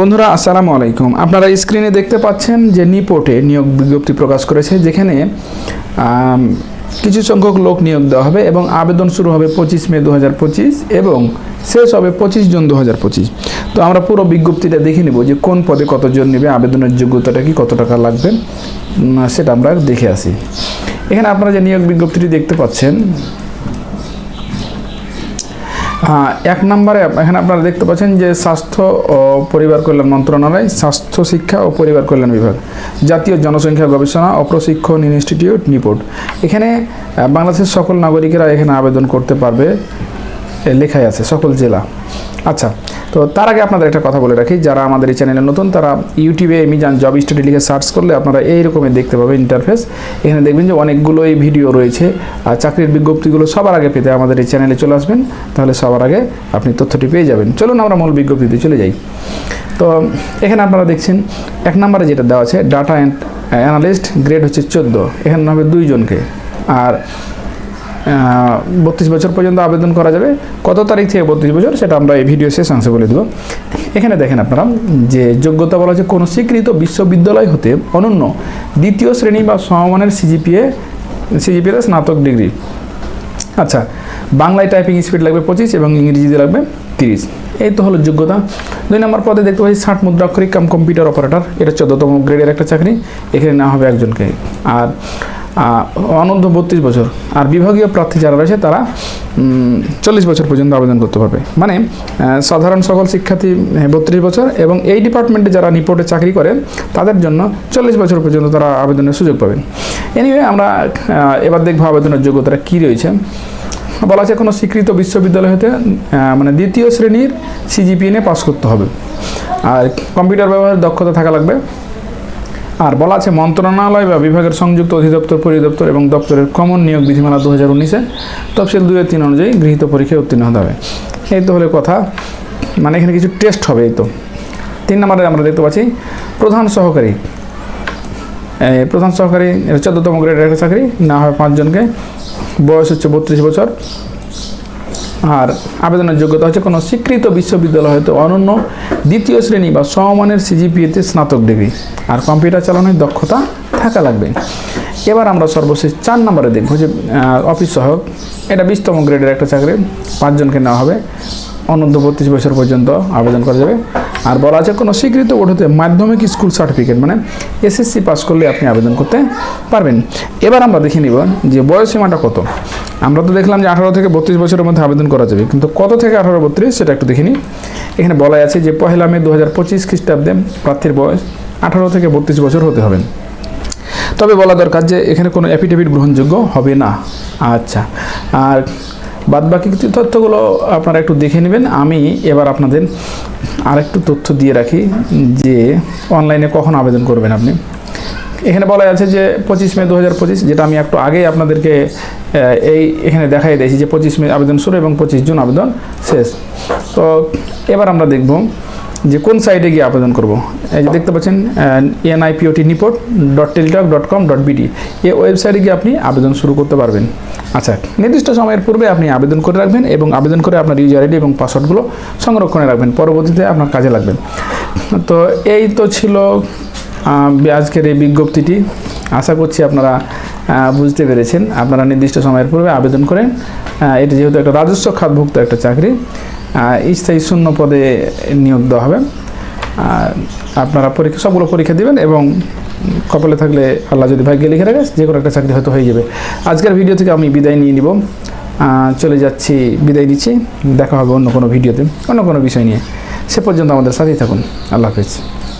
বন্ধুরা, আসসালামু আলাইকুম। আপনারা স্ক্রিনে দেখতে পাচ্ছেন যে নিপোর্টে নিয়োগ বিজ্ঞপ্তি প্রকাশ করেছে, যেখানে কিছু সংখ্যক লোক নিয়োগ দেওয়া হবে এবং আবেদন শুরু হবে পঁচিশ মে দু হাজার পঁচিশ এবং শেষ হবে পঁচিশ জুন দু হাজার পঁচিশ। তো আমরা পুরো বিজ্ঞপ্তিটা দেখে নেব যে কোন পদে কতজন নেবে, আবেদনের যোগ্যতাটা কি, কত টাকা লাগবে সেটা আমরা দেখে আসি। এখানে আপনারা যে নিয়োগ বিজ্ঞপ্তিটি দেখতে পাচ্ছেন এক নম্বরে এখানে আপনারা দেখতে পাচ্ছেন যে স্বাস্থ্য ও পরিবার কল্যাণ মন্ত্রণালয়, স্বাস্থ্য শিক্ষা ও পরিবার কল্যাণ বিভাগ, জাতীয় জনসংখ্যা গবেষণা ও প্রশিক্ষণ ইনস্টিটিউট নিপোর্ট এখানে বাংলাদেশের সকল নাগরিকেরা এখানে আবেদন করতে পারবে লেখাই আছে, সকল জেলা। আচ্ছা তো তার আগে আপনাদের একটা কথা বলে রাখি, যারা আমাদের এই চ্যানেলে নতুন, তারা ইউটিউবে মিজান জব স্টাডি লিখে সার্চ করলে আপনারা এই রকমের দেখতে পাবেন ইন্টারফেস এখানে দেখবেন যে অনেকগুলোই ভিডিও রয়েছে, আর চাকরির বিজ্ঞপ্তিগুলো সবার আগে পেতে আমাদের এই চ্যানেলে চলে আসবেন, তাহলে সবার আগে আপনি তথ্যটি পেয়ে যাবেন। চলুন আমরা মূল বিজ্ঞপ্তিতে চলে যাই। তো এখানে আপনারা দেখছেন, এক নম্বরে যেটা দেওয়া আছে ডাটা অ্যানালিস্ট গ্রেড হচ্ছে চোদ্দ, এখানে হবে দুইজনকে, আর বত্রিশ বছর পর্যন্ত আবেদন করা যাবে। কত তারিখ থেকে বত্রিশ বছর সেটা আমরা এই ভিডিও শেষ অংশে বলে দেবো। এখানে দেখেন আপনারা, যে যোগ্যতা বলা হচ্ছে, কোনো স্বীকৃত বিশ্ববিদ্যালয় হতে অনন্য দ্বিতীয় শ্রেণি বা সমমানের সিজিপিএ সিজিপিএ স্নাতক ডিগ্রি। আচ্ছা বাংলায় টাইপিং স্পিড লাগবে পঁচিশ এবং ইংরেজিতে লাগবে তিরিশ। এই তো হলো যোগ্যতা। দুই নম্বর পদে দেখতে পাচ্ছি ষাট মুদ্রাক্ষরিক কাম কম্পিউটার অপারেটর এটা চোদ্দতম গ্রেডের একটা চাকরি। এখানে নেওয়া হবে একজনকে। আর অনূর্ধ্ব বত্রিশ বছর। আর বিভাগীয় প্রার্থী যারা রয়েছে, তারা চল্লিশ বছর পর্যন্ত আবেদন করতে পারবে। মানে সাধারণ সকল শিক্ষার্থী বত্রিশ বছর এবং এই ডিপার্টমেন্টে যারা নিপোর্টে চাকরি করে, তাদের জন্য চল্লিশ বছর পর্যন্ত তারা আবেদনের সুযোগ পাবেন। এনিওয়ে আমরা এবার দেখব আবেদনের যোগ্যতাটা কী রয়েছে। বলা আছে, কোনো স্বীকৃত বিশ্ববিদ্যালয় হতে মানে দ্বিতীয় শ্রেণির সিজিপিএ নিয়ে পাস করতে হবে। আর কম্পিউটার ব্যবহারের দক্ষতা থাকা লাগবে। আর বলা আছে, মন্ত্রণালয় বা বিভাগের সংযুক্ত অধিদপ্তর, পরিদপ্তর এবং দপ্তরের কমন নিয়োগ বিধিমালা দু হাজার উনিশে তফসিল দুই তিন অনুযায়ী গৃহীত পরীক্ষায় উত্তীর্ণ হতে হবে। এই তো হলে কথা। মানে এখানে কিছু টেস্ট হবে এই তো। তিন নম্বরে আমরা দেখতে পাচ্ছি, প্রধান সহকারী। প্রধান সহকারী চোদ্দতম গ্রেডের একটা চাকরি, না হয় পাঁচজনকে। বয়স হচ্ছে বত্রিশ বছর। আর আবেদনের যোগ্যতা হচ্ছে কোনো স্বীকৃত বিশ্ববিদ্যালয় হয়তো অনন্য দ্বিতীয় শ্রেণি বা সমমানের সিজিপিএতে স্নাতক ডিগ্রি। আর কম্পিউটার চালানোর দক্ষতা থাকা লাগবে। এবার আমরা সর্বশেষ চার নম্বরে দেখব যে অফিস সহায়ক, এটা বিশতম গ্রেডের একটা চাকরি, পাঁচজনকে নেওয়া হবে। অনূর্ধ্ব বত্রিশ বছর পর্যন্ত আবেদন করা যাবে। আর বলা আছে, কোনো স্বীকৃত বোর্ড হতে মাধ্যমিক স্কুল সার্টিফিকেট মানে এসএসসি পাস করলে আপনি আবেদন করতে পারবেন। এবার আমরা দেখে নিব যে বয়স সীমাটা কত। আমরা তো দেখলাম যে আঠারো থেকে বত্রিশ বছরের মধ্যে আবেদন করা যাবে, কিন্তু কত থেকে আঠারো বত্রিশ সেটা একটু দেখে নিই। এখানে বলা আছে যে পহেলা মে দু হাজার পঁচিশ খ্রিস্টাব্দে প্রার্থীর বয়স আঠারো থেকে বত্রিশ বছর হতে হবে। তবে বলা দরকার যে এখানে কোনো অ্যাফিডেভিট গ্রহণযোগ্য হবে না। আচ্ছা আর বাদবাকি বাকি তথ্যগুলো আপনারা একটু দেখে নেবেন। আমি এবার আপনাদের আরেকটু তথ্য দিয়ে রাখি যে অনলাইনে কখন আবেদন করবেন আপনি। এখানে বলা আছে যে পঁচিশ মে দু হাজার পঁচিশ, যেটা আমি একটু আগেই আপনাদেরকে এই এখানে দেখাই দিয়েছি যে পঁচিশ মে আবেদন শুরু এবং পঁচিশ জুন আবেদন শেষ। তো এবার আমরা দেখব যে কোন সাইটে গিয়ে আবেদন করব? এই যে দেখতে পাচ্ছেন NIPOT Niport dot Teletalk dot com dot BD এই ওয়েবসাইটে গিয়ে আপনি আবেদন শুরু করতে পারবেন। আচ্ছা নির্দিষ্ট সময়ের পূর্বে আপনি আবেদন করে রাখবেন এবং আবেদন করে আপনার ইউজার আইডি এবং পাসওয়ার্ডগুলো সংরক্ষণে রাখবেন। পরবর্তীতে আপনার কাজে লাগবেন তো এই তো ছিল আজকের এই বিজ্ঞপ্তিটি। আশা করছি আপনারা বুঝতে পেরেছেন। আপনারা নির্দিষ্ট সময়ের পূর্বে আবেদন করেন। এটি যেহেতু একটা রাজস্ব খাতভুক্ত একটা চাকরি স্থায়ী শূন্য পদে নিয়োগ দেওয়া হবে। আপনারা পরীক্ষা, সবগুলো পরীক্ষা দেবেন এবং কপালে থাকলে আল্লাহ যদি ভাগ্যে লিখে রাখে যে কোনো একটা চাকরি হয়তো হয়ে যাবে। আজকের ভিডিও থেকে আমি বিদায় নিয়ে নিব। চলে যাচ্ছি, বিদায় দিচ্ছি দেখা হবে অন্য কোনো ভিডিওতে অন্য কোনো বিষয় নিয়ে। সে পর্যন্ত আমাদের সাথেই থাকুন। আল্লাহ হাফিজ।